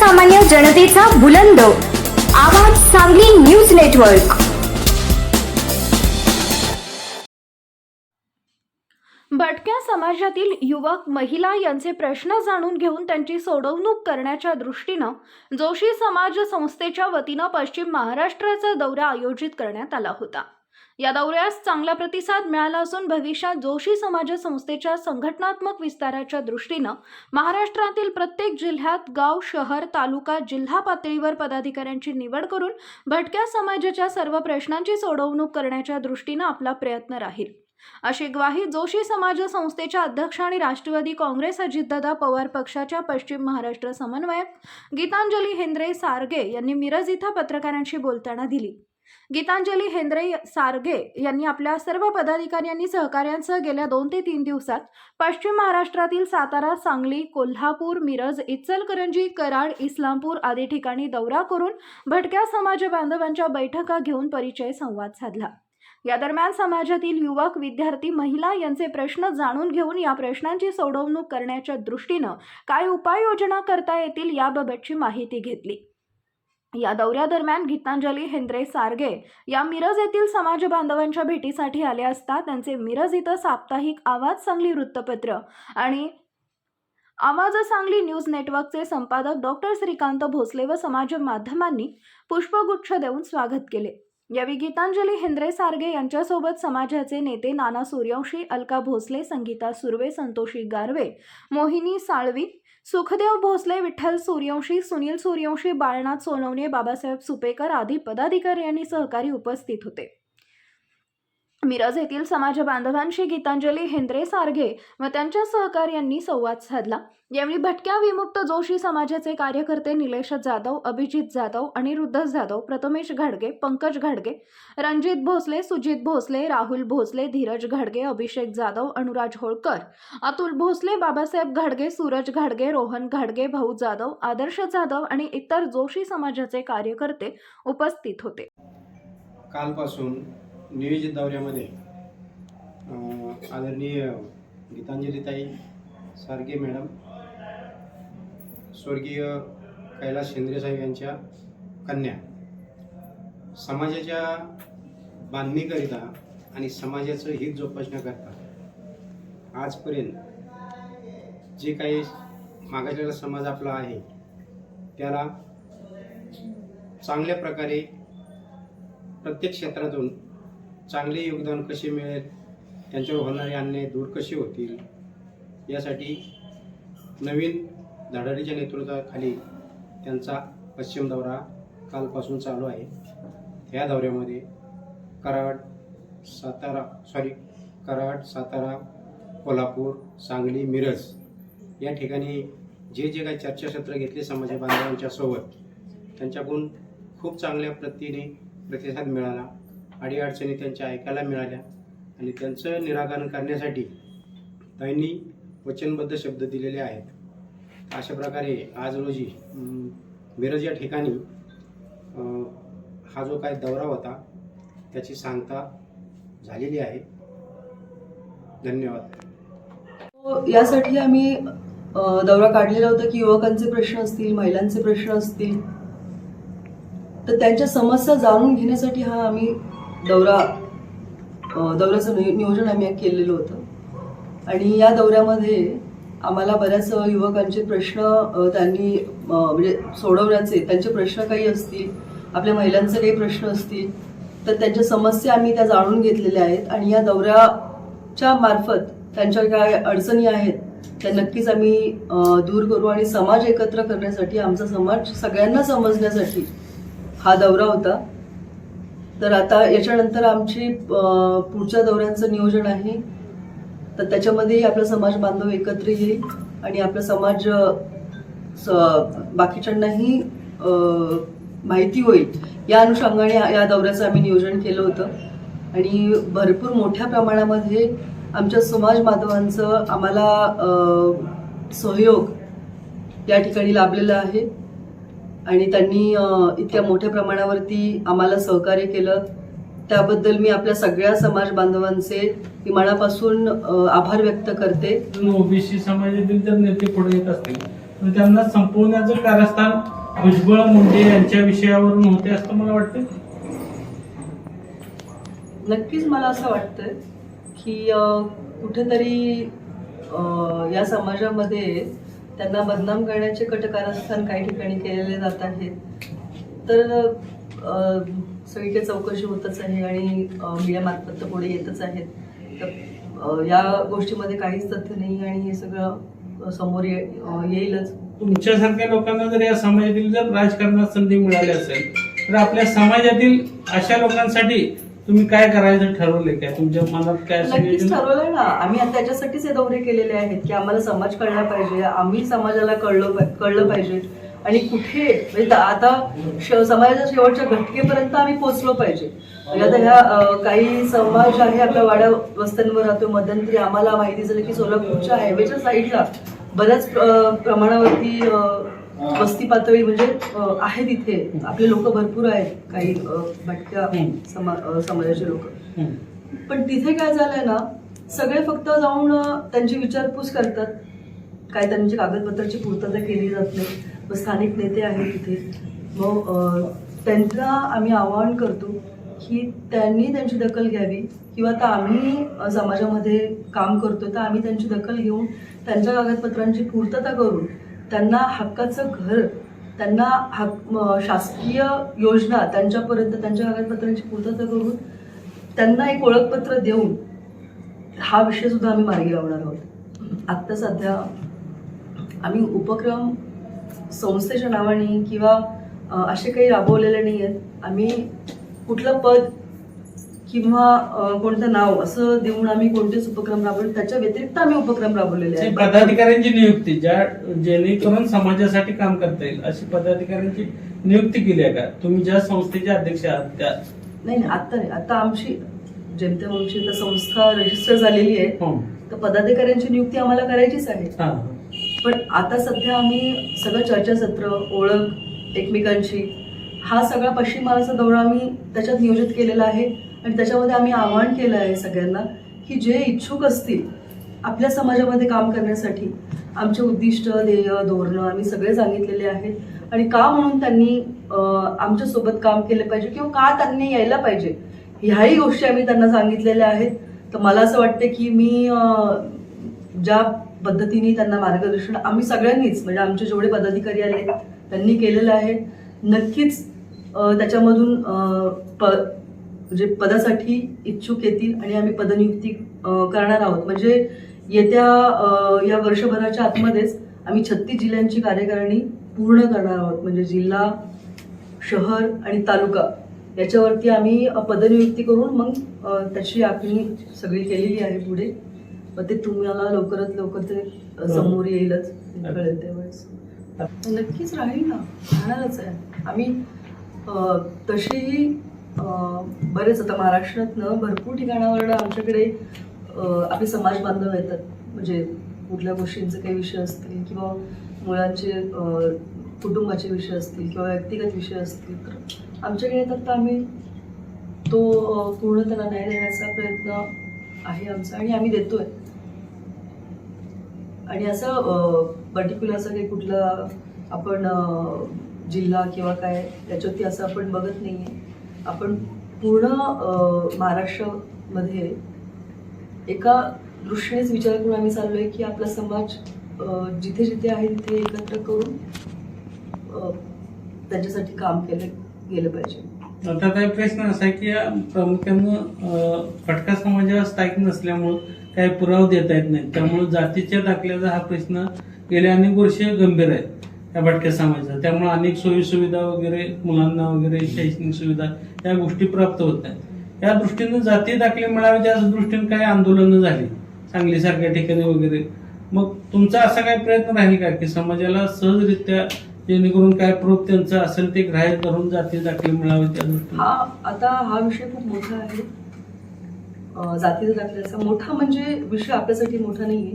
सर्वसामान्य जनतेचा बुलंद. आवाज सांगली न्यूज नेटवर्क. भटक्या समाजातील युवक महिला यांचे प्रश्न जाणून घेऊन त्यांची सोडवणूक करण्याच्या दृष्टीनं जोशी समाज संस्थेच्या वतीनं पश्चिम महाराष्ट्राचा दौरा आयोजित करण्यात आला होता. या दौऱ्यास चांगला प्रतिसाद मिळाला असून भविष्यात जोशी समाज संस्थेच्या संघटनात्मक विस्ताराच्या दृष्टीनं महाराष्ट्रातील प्रत्येक जिल्ह्यात गाव शहर तालुका जिल्हा पातळीवर पदाधिकाऱ्यांची निवड करून भटक्या समाजाच्या सर्व प्रश्नांची सोडवणूक करण्याच्या दृष्टीनं आपला प्रयत्न राहील. अशी ग्वाही जोशी समाज संस्थेच्या अध्यक्ष आणि राष्ट्रवादी काँग्रेस अजितदादा पवार पक्षाच्या पश्चिम महाराष्ट्र समन्वयक गीतांजली हेंद्रे सारगे यांनी मिरज इथं पत्रकारांशी बोलताना दिली. गीतांजली हेंद्रे सारगे यांनी आपल्या सर्व पदाधिकारी यांनी सहकाऱ्यांसह गेल्या दोन ते तीन दिवसात पश्चिम महाराष्ट्रातील सातारा सांगली कोल्हापूर मिरज इचलकरंजी कराड इस्लामपूर आदी ठिकाणी दौरा करून भटक्या समाज बांधवांच्या बैठका घेऊन परिचय संवाद साधला. या दरम्यान समाजातील युवक विद्यार्थी महिला यांचे प्रश्न जाणून घेऊन या प्रश्नांची सोडवणूक करण्याच्या दृष्टीनं काय उपाययोजना करता येतील याबाबतची माहिती घेतली. या दौऱ्यादरम्यान गीतांजली हेंद्रे सारगे या मिरज येथील समाज बांधवांच्या भेटीसाठी आले असता त्यांचे मिरज इथं साप्ताहिक आवाज सांगली वृत्तपत्र आणि आवाज सांगली न्यूज नेटवर्कचे संपादक डॉक्टर श्रीकांत भोसले व समाज माध्यमांनी पुष्पगुच्छ देऊन स्वागत केले. यावेळी गीतांजली हेंद्रे सारगे यांच्यासोबत समाजाचे नेते नाना सूर्यवंशी अलका भोसले संगीता सुर्वे संतोषी गारवे मोहिनी साळवी सुखदेव भोसले विठ्ठल सूर्यवंशी सुनील सूर्यवंशी बाळनाथ सोनवणे बाबासाहेब सुपेकर आदी पदाधिकारी आणि सहकारी उपस्थित होते. मिरज येथील समाज बांधवांशी गीतांजली हेंद्रे सारगे व त्यांच्या सहकार्यांनी संवाद साधला. यावेळी भटक्या विमुक्त जोशी समाजाचे कार्यकर्ते निलेश जाधव अभिजित जाधव अनिरुद्ध जाधव प्रथमेश घाडगे पंकज घाडगे रणजित भोसले सुजित भोसले राहुल भोसले धीरज घाडगे अभिषेक जाधव अनुराज होळकर अतुल भोसले बाबासाहेब घाडगे सूरज घाडगे रोहन घाडगे भाऊ जाधव आदर्श जाधव आणि इतर जोशी समाजाचे कार्यकर्ते उपस्थित होते. कालपासून नियोजित दौऱ्यामध्ये आदरणीय गीतांजलीताई सारगे मॅडम स्वर्गीय कैलास शिंदे साहेब यांच्या कन्या समाजाच्या बांधणीकरिता आणि समाजाचं हित जोपासण्याकरता आजपर्यंत जे काही मागासलेला समाज आपला आहे त्याला चांगल्या प्रकारे प्रत्येक क्षेत्रातून चांगले योगदान कसे मिळेल? त्यांच्यावर होणारे अन्याय दूर कसे होतील? यासाठी नवीन धडाडीच्या नेतृत्वाखाली त्यांचा पश्चिम दौरा कालपासून चालू आहे. ह्या दौऱ्यामध्ये कराड सातारा सॉरी कराड सातारा कोल्हापूर सांगली मिरज या ठिकाणी जे जे काही चर्चासत्र घेतले समाज बांधवांच्यासोबत त्यांच्याकडून खूप चांगल्या प्रतीने प्रतिसाद मिळाला. अडीअडचणी त्यांच्या ऐकायला मिळाल्या आणि त्यांचं निराकरण करण्यासाठी त्यांनी वचनबद्ध शब्द दिलेले आहेत. अशा प्रकारे आज रोजी मिरज या ठिकाणी हा जो काय दौरा होता त्याची सांगता झालेली आहे. धन्यवाद. हो, यासाठी आम्ही दौरा काढलेला होता की युवकांचे प्रश्न असतील महिलांचे प्रश्न असतील. तर त्यांच्या समस्या जाणून घेण्यासाठी हा आम्ही दौरा दौऱ्याचं नियोजन आम्ही केलेलं होतं. आणि या दौऱ्यामध्ये आम्हाला बऱ्याच युवकांचे प्रश्न त्यांनी म्हणजे सोडवण्याचे त्यांचे प्रश्न काही असतील आपल्या महिलांचे काही प्रश्न असतील तर त्यांच्या समस्या आम्ही त्या जाणून घेतलेल्या आहेत. आणि या दौऱ्याच्या मार्फत त्यांच्या काय अडचणी आहेत त्या नक्कीच आम्ही दूर करू आणि समाज एकत्र करण्यासाठी आमचा समाज सगळ्यांना समजण्यासाठी हा दौरा होता. तर आता याच्यानंतर आमची पुढच्या दौऱ्यांचं नियोजन आहे. तर त्याच्यामध्येही आपला समाज बांधव एकत्र येईल आणि आपला समाज स- बाकीच्यांनाही माहिती होईल. या अनुषंगाने या- दौऱ्याचं आम्ही नियोजन केलं होतं. आणि भरपूर मोठ्या प्रमाणामध्ये आमच्या समाज बांधवांचं आम्हाला सहयोग या ठिकाणी लाभलेला आहे. आणि त्यांनी इतक्या मोठ्या प्रमाणावरती आम्हाला सहकार्य केलं. त्याबद्दल मी आपल्या सगळ्या समाज बांधवांचे मनापासून आभार व्यक्त करते. ओबीसी समाजातील जर नेते पुढे येत असतील तर त्यांना संपवण्याचं कारस्थान भुजबळ मुंडे यांच्या विषयावरून होते असं मला वाटतं नक्कीच मला असं वाटतं की कुठेतरी या समाजामध्ये त्यांना बदनाम करण्याचे कटकारस्थान काही ठिकाणी केलेले जात आहेत. तर सगळीकडे चौकशी होतच आहे आणि मीडियामार्फत पुढे येतच आहेत. तर या गोष्टीमध्ये काहीच तथ्य नाही आणि हे सगळं समोर येईलच. तुमच्यासारख्या लोकांना जर या समाजातील जर राजकारणात संधी मिळाली असेल तर आपल्या समाजातील अशा लोकांसाठी तुम्ही काय करायचं ठरवले काय? तुमच्या मनात काय नक्कीच ठरवलंय ना. आम्ही आता त्याच्यासाठीच हे दौरे केलेले आहेत की आम्हाला समाज कळला पाहिजे आम्ही समाजाला कळलं पा- कळलं पाहिजे. आणि कुठे म्हणजे दा- आता श- समाजाच्या शेवटच्या घटकेपर्यंत आम्ही पोहोचलो पाहिजे. म्हणजे आता ह्या अं, काही समाज आहे आपल्या वाड्या वस्त्यांवर राहतो मध्यंतरी आम्हाला माहिती झालं की सोलापूरच्या हायवेच्या साईडला बऱ्याच प्रमाणावरती अं, वस्ती पातळी म्हणजे आहे तिथे आपले लोक भरपूर आहेत काही भटक्या. समा समाजाचे लोक. पण तिथे काय झालंय ना सगळे फक्त जाऊन त्यांची विचारपूस करतात. काय त्यांची कागदपत्राची पूर्तता केली जात नाही. मग स्थानिक नेते आहेत तिथे. मग त्यांना आम्ही आवाहन करतो की त्यांनी त्यांची दखल घ्यावी. किंवा आता आम्ही समाजामध्ये काम करतो तर आम्ही त्यांची दखल घेऊन त्यांच्या कागदपत्रांची पूर्तता करून त्यांना हक्काचं घर त्यांना हक शासकीय योजना त्यांच्यापर्यंत त्यांच्या कागदपत्रांची पूर्तता करून त्यांना एक ओळखपत्र देऊन हा विषय सुद्धा आम्ही मार्गी लावणार आहोत. आत्ता सध्या आम्ही उपक्रम संस्थेच्या नावाने किंवा असे काही राबवलेले नाही आहेत आम्ही कुठलं पद किंवा कोणतं नाव असं देऊन आम्ही कोणतेच उपक्रम राबवले त्याच्या व्यतिरिक्त आम्ही उपक्रम राबवलेले आहेत. पदाधिकाऱ्यांची नियुक्ती ज्या जेणेकरून समाजासाठी काम करता येईल अशी पदाधिकाऱ्यांची नियुक्ती केली आहे का? तुम्ही ज्या संस्थेचे अध्यक्ष आहात त्या नाही नाही आत्ता नाही. आता आमची जेमतेम आमची आता संस्था रजिस्टर झालेली आहे हो. तर पदाधिकाऱ्यांची नियुक्ती आम्हाला करायचीच आहे. पण आता सध्या आम्ही सगळं चर्चासत्र ओळख एकमेकांची हा सगळा पश्चिम महाराष्ट्र दौरा आम्ही त्याच्यात नियोजित केलेला आहे. आणि त्याच्यामध्ये आम्ही आवाहन केलं आहे सगळ्यांना की जे इच्छुक असतील आपल्या समाजामध्ये काम करण्यासाठी आमचे उद्दिष्ट ध्येय धोरणं आम्ही सगळे सांगितलेले आहेत. आणि का म्हणून त्यांनी आमच्यासोबत काम केलं पाहिजे किंवा का त्यांनी यायला पाहिजे? ह्याही गोष्टी आम्ही त्यांना सांगितलेल्या आहेत. तर मला असं वाटतं की मी ज्या पद्धतीने त्यांना मार्गदर्शन आम्ही सगळ्यांनीच म्हणजे आमचे जेवढे पदाधिकारी आले त्यांनी केलेलं आहे. नक्कीच त्याच्यामधून प म्हणजे पदासाठी इच्छुक येतील आणि आम्ही पदनियुक्ती करणार आहोत. म्हणजे येत्या या वर्षभराच्या आतमध्येच आम्ही छत्तीस जिल्ह्यांची कार्यकारिणी पूर्ण करणार आहोत. म्हणजे जिल्हा शहर आणि तालुका. याच्यावरती आम्ही पदनियुक्ती करून मग त्याची आखणी सगळी केलेली आहे पुढे. मग ते तुम्हाला लवकरात लवकर ते समोर येईलच. कळेल त्यावेळेस नक्कीच राहील ना. राहणारच आहे. आम्ही तशीही बरेच आता महाराष्ट्रातनं भरपूर ठिकाणावरनं आमच्याकडे आपले समाज बांधव येतात. म्हणजे कुठल्या गोष्टींचे काही विषय असतील किंवा मुलांचे कुटुंबाचे विषय असतील किंवा व्यक्तिगत विषय असतील तर आमच्याकडे येतात तर आम्ही तो पूर्ण त्यांना न्याय देण्याचा प्रयत्न आहे आमचा आणि आम्ही देतोय. आणि असं पर्टिक्युलर असं काही कुठलं आपण जिल्हा किंवा काय त्याच्यावरती असं आपण बघत नाही आहे आपण पूर्ण महाराष्ट्रामध्ये एका दृष्टीनेच विचार करून आम्ही चाललो आहे की आपला समाज जिथे जिथे आहे तिथे एकत्र करून त्याच्यासाठी काम केलं गेलं पाहिजे. आता काय प्रश्न असा आहे की या प्रामुख्यानं फटका समाजावर स्थायिक नसल्यामुळं काही पुरावा देता येत नाही त्यामुळे जातीच्या दाखल्याचा हा प्रश्न गेल्या अनेक वर्ष गंभीर आहे. या भटक्या समाजाचा त्यामुळे अनेक सोयी सुविधा वगैरे मुलांना वगैरे शैक्षणिक सुविधा या गोष्टी प्राप्त होत नाहीत या दृष्टीनं जाती दाखले मिळावे त्या दृष्टीने काही आंदोलनं झाली सांगलीसारख्या ठिकाणी वगैरे. मग तुमचा असा काय प्रयत्न राहील का की समाजाला सहजरित्या जेणेकरून काय प्रूफ त्यांचं असेल ते ग्राह्य करून जाती दाखले मिळावे त्या दृष्टीने? हा आता हा विषय खूप मोठा आहे. अ, जातीचा दाखल्याचा मोठा म्हणजे विषय आपल्यासाठी मोठा नाहीये.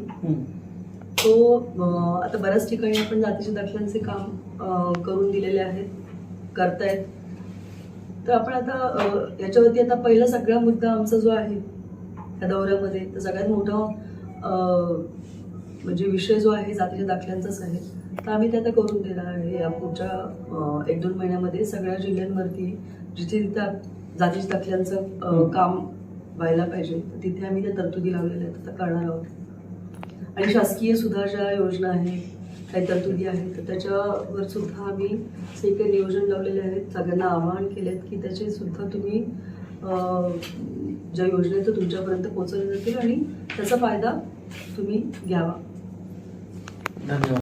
अ, आता बऱ्याच ठिकाणी आपण जातीच्या दाखल्यांचे काम करून दिलेले आहेत करतायत. तर आपण आता याच्यावरती आता पहिला सगळा मुद्दा आमचा जो आहे त्या दौऱ्यामध्ये तर सगळ्यात मोठा म्हणजे विषय जो आहे जातीच्या दाखल्यांचाच आहे. तर आम्ही ते आता करून देणार आहे. या पुढच्या एक दोन महिन्यामध्ये सगळ्या जिल्ह्यांवरती जिथे त्या जातीच्या दाखल्यांचं काम व्हायला पाहिजे तिथे आम्ही त्या तरतुदी लावलेल्या आहेत. आता करणार आहोत. आणि शासकीय सुद्धा ज्या योजना आहेत काही तरतुदी आहेत तर त्याच्यावर सुद्धा आम्ही सगळे नियोजन लावलेले आहेत. सगळ्यांना आवाहन केलेत की त्याचे सुद्धा तुम्ही ज्या योजना आहेत तुमच्यापर्यंत पोहोचवले जातील आणि त्याचा फायदा तुम्ही घ्यावा. धन्यवाद.